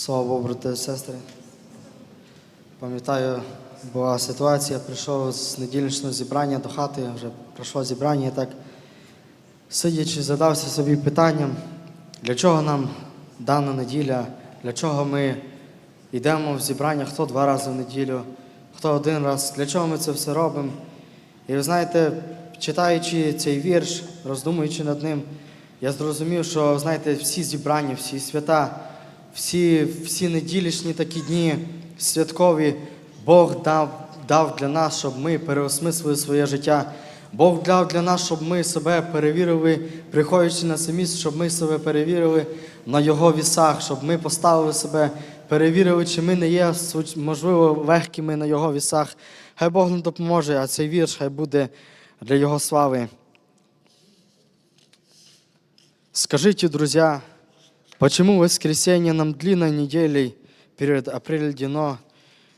Слава Богу, брати і сестри. Пам'ятаю, була ситуація, прийшов з недільничного зібрання до хати, вже пройшло зібрання і так, сидячи, задався собі питанням, для чого нам дана неділя, для чого ми йдемо в зібрання, хто два рази в неділю, хто один раз, для чого ми це все робимо. І ви знаєте, читаючи цей вірш, роздумуючи над ним, я зрозумів, що знаєте, всі зібрання, всі свята, всі, всі неділішні такі дні святкові, Бог дав, дав для нас, щоб ми переосмислили своє життя. Бог дав для нас, щоб ми себе перевірили, приходячи на це місце, щоб ми себе перевірили на Його вісах, щоб ми поставили себе, перевірили, чи ми не є, можливо, легкими на Його вісах. Хай Бог нам допоможе, а цей вірш хай буде для Його слави. Скажите, друзья, почему воскресенье нам длинной неделей перед определено?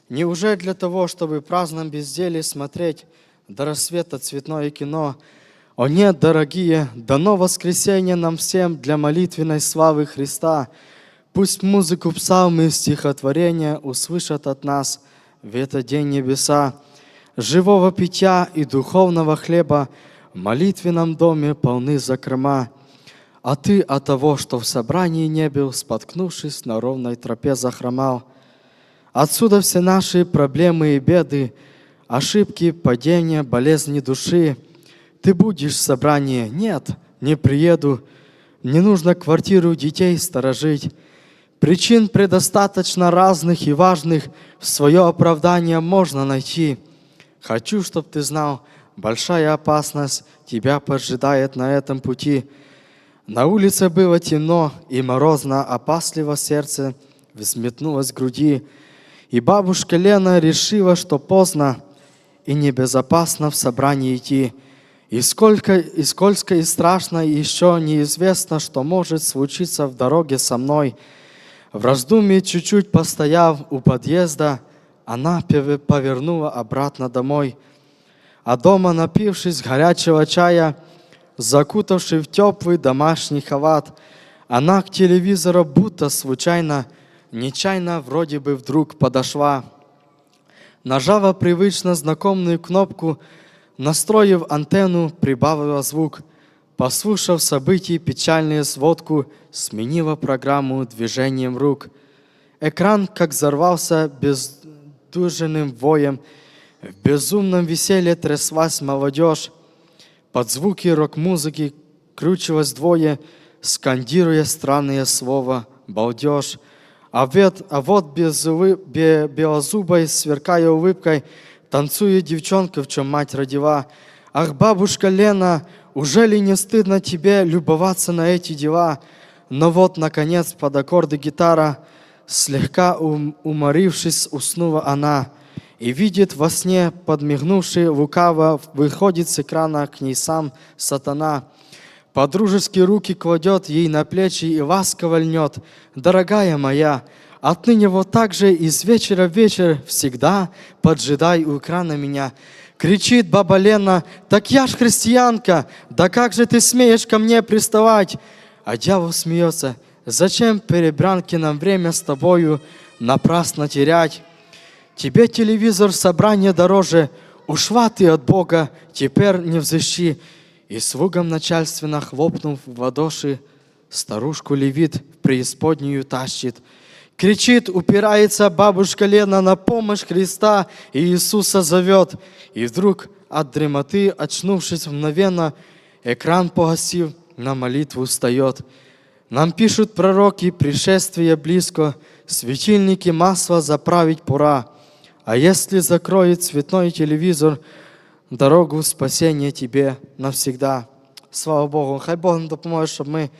Неужели для того, чтобы праздном безделии смотреть до рассвета цветное кино? О нет, дорогие, дано воскресенье нам всем для молитвенной славы Христа. Пусть музыку псалмы и стихотворения услышат от нас в этот день небеса. Живого питья и духовного хлеба в молитвенном доме полны закрома. А ты от того, что в собрании не был, споткнувшись на ровной тропе захромал. Отсюда все наши проблемы и беды, ошибки, падения, болезни души. Ты будешь в собрании? Нет, не приеду. Не нужно квартиру детей сторожить. Причин предостаточно разных и важных, в свое оправдание можно найти. Хочу, чтобы ты знал, большая опасность тебя поджидает на этом пути. На улице было темно и морозно, опасливо сердце взметнулось в груди. И бабушка Лена решила, что поздно и небезопасно в собрание идти. И сколько, и скользко, и страшно, и еще неизвестно, что может случиться в дороге со мной. В раздумье чуть-чуть постояв у подъезда, она повернула обратно домой. А дома, напившись горячего чая, закутавший в теплый домашний халат, она к телевизору будто случайно, нечаянно вроде бы вдруг подошла. Нажала привычно знакомую кнопку, настроив антенну, прибавила звук. Послушав событий печальную сводку, сменила программу движением рук. Экран как взорвался бездуженным воем. В безумном веселье тряслась молодежь. Под звуки рок-музыки крючилось двое, скандируя странное слово «балдеж». А, вет- а вот без улы- бе- белозубой, сверкая улыбкой, танцует девчонка, в чем мать родила. Ах, бабушка Лена, уже ли не стыдно тебе любоваться на эти дела? Но вот, наконец, под аккорды гитара, слегка ум- уморившись, уснула она. И видит во сне, подмигнувший лукаво, выходит с экрана к ней сам сатана. Подружески руки кладет ей на плечи и ласково льнет. Дорогая моя, отныне вот так же из вечера в вечер всегда поджидай у экрана меня. Кричит баба Лена, так я ж христианка, да как же ты смеешь ко мне приставать? А дьявол смеется, зачем перебранки нам время с тобою напрасно терять? Тебе телевизор собрание дороже, ушла ты от Бога, теперь не взыщи. И слугам начальственно хлопнув в ладоши, старушку левит в преисподнюю тащит. Кричит, упирается бабушка Лена на помощь Христа, и Иисуса зовет. И вдруг от дремоты, очнувшись мгновенно, экран погасив, на молитву встает. Нам пишут пророки, пришествие близко, светильники масла заправить пора. А если закроет цветной телевизор дорогу спасения тебе навсегда. Слава Богу, хай Бог нам допоможе, щоб ми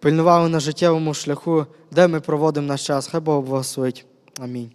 пильнували на життєвому шляху, де ми проводимо наш час. Хай Бог благословить. Амінь.